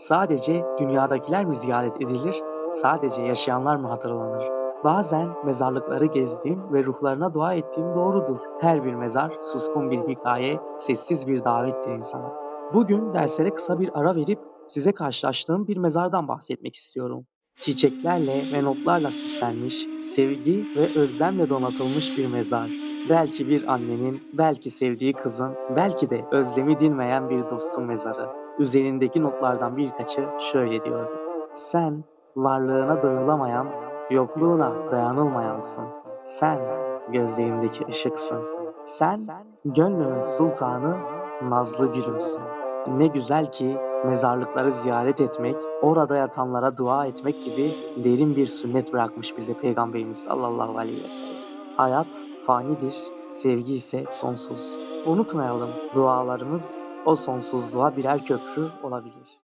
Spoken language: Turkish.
Sadece dünyadakiler mi ziyaret edilir, sadece yaşayanlar mı hatırlanır? Bazen mezarlıkları gezdiğim ve ruhlarına dua ettiğim doğrudur. Her bir mezar suskun bir hikaye, sessiz bir davettir insana. Bugün derslere kısa bir ara verip size karşılaştığım bir mezardan bahsetmek istiyorum. Çiçeklerle ve notlarla süslenmiş, sevgi ve özlemle donatılmış bir mezar. Belki bir annenin, belki sevdiği kızın, belki de özlemi dinmeyen bir dostun mezarı. Üzerindeki notlardan birkaçı şöyle diyordu. Sen varlığına doyulamayan, yokluğuna dayanılmayansın. Sen gözlerimdeki ışıksın. Sen gönlümün sultanı, nazlı gülümsün. Ne güzel ki mezarlıkları ziyaret etmek, orada yatanlara dua etmek gibi derin bir sünnet bırakmış bize Peygamberimiz sallallahu aleyhi ve sellem. Hayat fanidir, sevgi ise sonsuz. Unutmayalım, dualarımız o sonsuzluğa birer köprü olabilir.